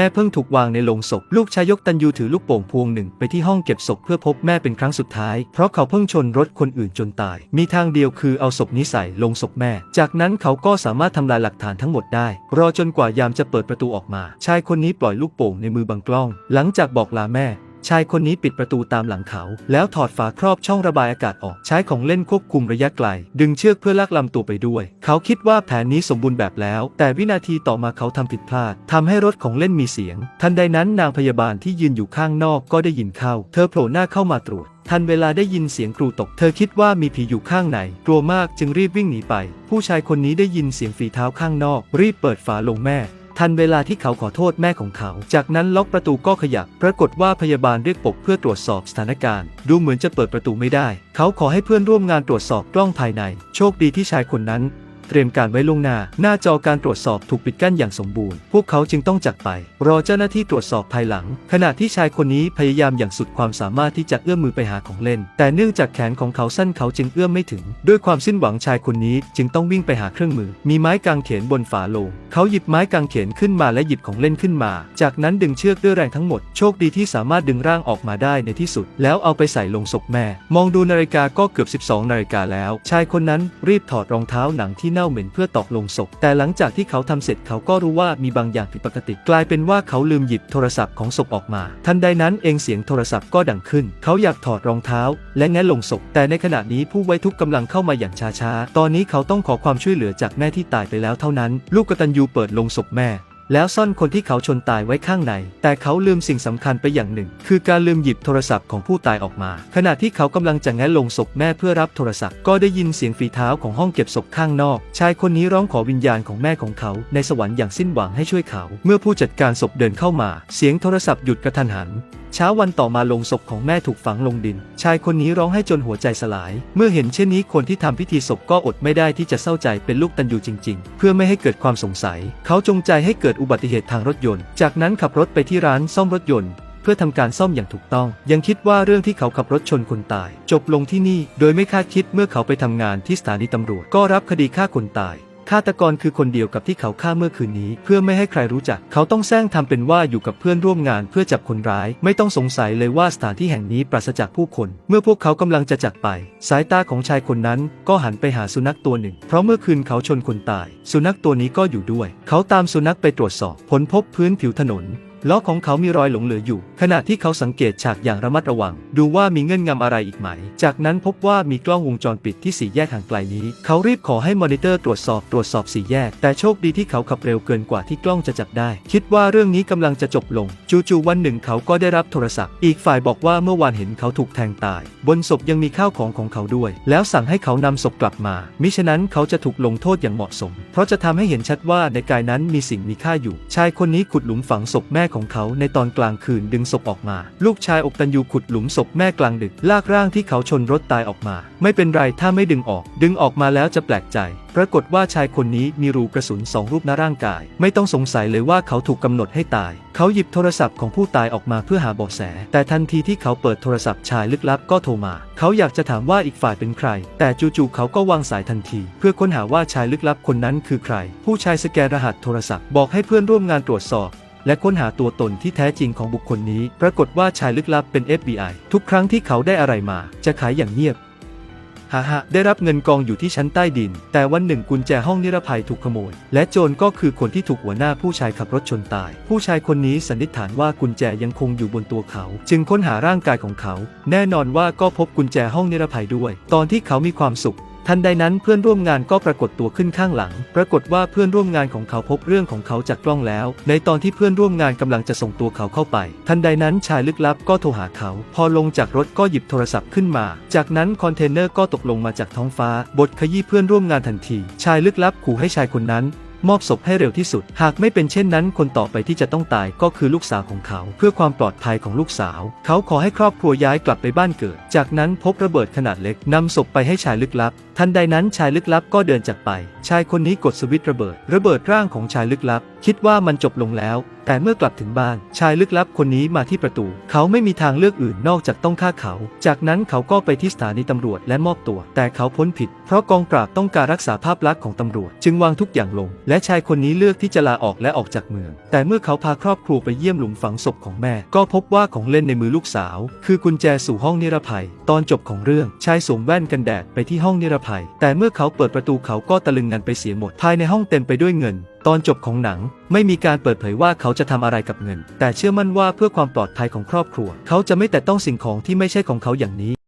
แม่เพิ่งถูกวางในโลงศพ ลูกชายยกตันยูถือลูกโป่งพวงหนึ่งไปที่ห้องเก็บศพเพื่อพบแม่เป็นครั้งสุดท้าย เพราะเขาเพิ่งชนรถคนอื่นจนตาย มีทางเดียวคือเอาศพนี้ใส่ลงศพแม่ จากนั้นเขาก็สามารถทำลายหลักฐานทั้งหมดได้ รอจนกว่ายามจะเปิดประตูออกมา ชายคนนี้ปล่อยลูกโป่งในมือบังกล้อง หลังจากบอกลาแม่ ชายคนนี้ปิดประตูตามหลังเขา แล้วถอดฝาครอบช่องระบายอากาศออก ใช้ของเล่นควบคุมระยะไกล ดึงเชือกเพื่อลากลำตัวไปด้วย เขาคิดว่าแผนนี้สมบูรณ์แบบแล้ว แต่วินาทีต่อมาเขาทำผิดพลาดทำให้รถของเล่นมีเสียง ทันใดนั้นนางพยาบาลที่ยืนอยู่ข้างนอกก็ได้ยินเข้า เธอโผล่หน้าเข้ามาตรวจทันเวลาได้ยินเสียงครูตก เธอคิดว่ามีผีอยู่ข้างใน กลัวมากจึงรีบวิ่งหนีไป ผู้ชายคนนี้ได้ยินเสียงฝีเท้าข้างนอก รีบเปิดฝาลงแม่ ทันเวลาที่เขาขอโทษแม่ของเขา จากนั้นล็อกประตูก็ขยับ ปรากฏว่าพยาบาลเรียกปกเพื่อตรวจสอบสถานการณ์ ดูเหมือนจะเปิดประตูไม่ได้ เขาขอให้เพื่อนร่วมงานตรวจสอบกล้องภายใน โชคดีที่ชายคนนั้น เตรียมการไว้ล่วงหน้า หน้าจอการตรวจสอบถูกปิดกั้นอย่างสมบูรณ์ พวกเขาจึงต้องจากไป รอเจ้าหน้าที่ตรวจสอบภายหลัง ขณะที่ชายคนนี้พยายามอย่างสุดความสามารถที่จะเอื้อมมือไปหาของเล่น แต่เนื่องจากแขนของเขาสั้นเขาจึงเอื้อมไม่ถึง ด้วยความสิ้นหวังชายคนนี้จึงต้องวิ่งไปหาเครื่องมือ มีไม้กางเขนบนฝาโลง เขาหยิบไม้กางเขนขึ้นมาและหยิบของเล่นขึ้นมา จากนั้นดึงเชือกด้วยแรงทั้งหมด โชคดีที่สามารถดึงร่างออกมาได้ในที่สุด แล้วเอาไปใส่ลงศพแม่ มองดูนาฬิกาก็เกือบ 12 นาฬิกาแล้ว ชายคนนั้นรีบถอดรองเท้าหนังที่น่าเหม็นเพื่อตอกลงศพ แต่หลังจากที่เขาทำเสร็จเขาก็รู้ว่ามีบางอย่างผิดปกติ กลายเป็นว่าเขาลืมหยิบโทรศัพท์ของศพออกมา ทันใดนั้นเองเสียงโทรศัพท์ก็ดังขึ้น เขาอยากถอดรองเท้า และแงะลงศพ แต่ในขณะนี้ผู้ไว้ทุกข์กำลังเข้ามาอย่างช้าๆ ตอนนี้เขาต้องขอความช่วยเหลือจากแม่ที่ตายไปแล้วเท่านั้น ลูกกตัญญูเปิดลงศพแม่ แล้วซ่อนคนที่เขาชนตายไว้ข้างใน แต่เขาลืมสิ่งสำคัญไปอย่างหนึ่ง คือการลืมหยิบโทรศัพท์ของผู้ตายออกมา ขณะที่เขากำลังจะแงะลงศพแม่เพื่อรับโทรศัพท์ ก็ได้ยินเสียงฝีเท้าของห้องเก็บศพข้างนอก ชายคนนี้ร้องขอวิญญาณของแม่ของเขาในสวรรค์อย่างสิ้นหวังให้ช่วยเขา เมื่อผู้จัดการศพเดินเข้ามา เสียงโทรศัพท์หยุดกระทันหันเช้าวันต่อมาลงศพของแม่ถูกฝังลงดิน ชายคนนี้ร้องให้จนหัวใจสลาย เมื่อเห็นเช่นนี้คนที่ทำพิธีศพก็อดไม่ได้ที่จะเศร้าใจเป็นลูกตันยูจริง ๆ เพื่อไม่ให้เกิดความสงสัย เขาจงใจให้เกิดอุบัติเหตุทางรถยนต์ จากนั้นขับรถไปที่ร้านซ่อมรถยนต์เพื่อทำการซ่อมอย่างถูกต้อง ยังคิดว่าเรื่องที่เขาขับรถชนคนตาย จบลงที่นี่ โดยไม่คาดคิดเมื่อเขาไปทำงานที่สถานีตำรวจ ก็รับคดีฆ่าคนตาย ฆาตกรคือคนเดียวกับที่เขาฆ่าเมื่อคืนนี้ เพื่อไม่ให้ใครรู้จัก เขาต้องแซงทำเป็นว่าอยู่กับเพื่อนร่วมงานเพื่อจับคนร้าย ไม่ต้องสงสัยเลยว่าสถานที่แห่งนี้ปราศจากผู้คน เมื่อพวกเขากำลังจะจากไป สายตาของชายคนนั้นก็หันไปหาสุนัขตัวหนึ่ง เพราะเมื่อคืนเขาชนคนตาย สุนัขตัวนี้ก็อยู่ด้วย เขาตามสุนัขไปตรวจสอบผลพบพื้นผิวถนน ล้อของเขามีรอยหลงเหลืออยู่ ขณะที่เขาสังเกตฉากอย่างระมัดระวัง ดูว่ามีเงื่อนงำอะไรอีกไหม จากนั้นพบว่ามีกล้องวงจรปิดที่สี่แยกห่างไกลนี้ เขารีบขอให้มอนิเตอร์ตรวจสอบตรวจสอบสี่แยก แต่โชคดีที่เขาขับเร็วเกินกว่าที่กล้องจะจับได้ คิดว่าเรื่องนี้กำลังจะจบลง จู่ๆวันหนึ่งเขาก็ได้รับโทรศัพท์ อีกฝ่ายบอกว่าเมื่อวานเห็นเขาถูกแทงตาย บนศพยังมีข้าวของของเขาด้วย แล้วสั่งให้เขานำศพกลับมา มิฉะนั้นเขาจะถูกลงโทษอย่างเหมาะสม เพราะจะทำให้เห็นชัดว่าในกายนั้นมีสิ่งมีค่าอยู่ ชายคนนี้ขุดหลุมฝังศพแม่ของเขาในตอนกลางคืนดึงศพออกมา ลูกชายอกตันยูขุดหลุมศพแม่กลางดึก ลากร่างที่เขาชนรถตายออกมา ไม่เป็นไรถ้าไม่ดึงออก ดึงออกมาแล้วจะแปลกใจปรากฏว่าชายคนนี้มีรูกระสุนสองรูปหน้าร่างกาย ไม่ต้องสงสัยเลยว่าเขาถูกกำหนดให้ตาย เขาหยิบโทรศัพท์ของผู้ตายออกมาเพื่อหาเบาะแส แต่ทันทีที่เขาเปิดโทรศัพท์ชายลึกลับก็โทรมา เขาอยากจะถามว่าอีกฝ่ายเป็นใคร แต่จู่ๆเขาก็วางสายทันที เพื่อค้นหาว่าชายลึกลับคนนั้นคือใคร ผู้ชายสแกนรหัสโทรศัพท์บอกให้เพื่อนร่วมงานตรวจสอบ และค้นหาตัวตนที่แท้จริงของบุคคลนี้ ปรากฏว่าชายลึกลับเป็น FBI ทุกครั้งที่เขาได้อะไรมา จะขายอย่างเงียบฮ่าฮ่าได้รับเงินกองอยู่ที่ชั้นใต้ดิน แต่วันหนึ่งกุญแจห้องนิรภัยถูกขโมย และโจรก็คือคนที่ถูกหัวหน้าผู้ชายขับรถชนตาย ผู้ชายคนนี้สันนิษฐานว่ากุญแจยังคงอยู่บนตัวเขา จึงค้นหาร่างกายของเขา แน่นอนว่าก็พบกุญแจห้องนิรภัยด้วย ตอนที่เขามีความสุข ทันใดนั้นเพื่อนร่วมงานก็ปรากฏตัวขึ้นข้างหลัง ปรากฏว่าเพื่อนร่วมงานของเขาพบเรื่องของเขาจากกล้องแล้ว ในตอนที่เพื่อนร่วมงานกำลังจะส่งตัวเขาเข้าไป ทันใดนั้นชายลึกลับก็โทรหาเขา พอลงจากรถก็หยิบโทรศัพท์ขึ้นมา จากนั้นคอนเทนเนอร์ก็ตกลงมาจากท้องฟ้า บทขยี้เพื่อนร่วมงานทันที ชายลึกลับขู่ให้ชายคนนั้น มอบศพให้เร็วที่สุด หากไม่เป็นเช่นนั้น คนต่อไปที่จะต้องตายก็คือลูกสาวของเขา เพื่อความปลอดภัยของลูกสาว เขาขอให้ครอบครัวย้ายกลับไปบ้านเกิด จากนั้นพบระเบิดขนาดเล็กนำศพไปให้ชายลึกลับ ทันใดนั้นชายลึกลับก็เดินจากไป ชายคนนี้กดสวิตช์ระเบิด ระเบิดร่างของชายลึกลับ คิดว่ามันจบลงแล้ว แต่เมื่อกลับถึงบ้าน ชายลึกลับคนนี้มาที่ประตู เขาไม่มีทางเลือกอื่นนอกจากต้องฆ่าเขา จากนั้นเขาก็ไปที่สถานีตำรวจและมอบตัว แต่เขาพ้นผิด เพราะกองปราบต้องการรักษาภาพลักษณ์ของตำรวจ จึงวางทุกอย่างลงและชายคนนี้เลือกที่จะลาออกและออกจากเมือง แต่เมื่อเขาพาครอบครัวไปเยี่ยมหลุมฝังศพของแม่ ก็พบว่าของเล่นในมือลูกสาว คือกุญแจสู่ห้องนิรภัย ตอนจบของเรื่องชายสวมแว่นกันแดดไปที่ห้องนิรภัย แต่เมื่อเขาเปิดประตูเขาก็ตะลึงงันไปเสียหมด ภายในห้องเต็มไปด้วยเงิน ตอนจบของหนัง ไม่มีการเปิดเผยว่าเขาจะทำอะไรกับเงิน แต่เชื่อมั่นว่าเพื่อความปลอดภัยของครอบครัว เขาจะไม่แตะต้องสิ่งของที่ไม่ใช่ของเขาอย่างนี้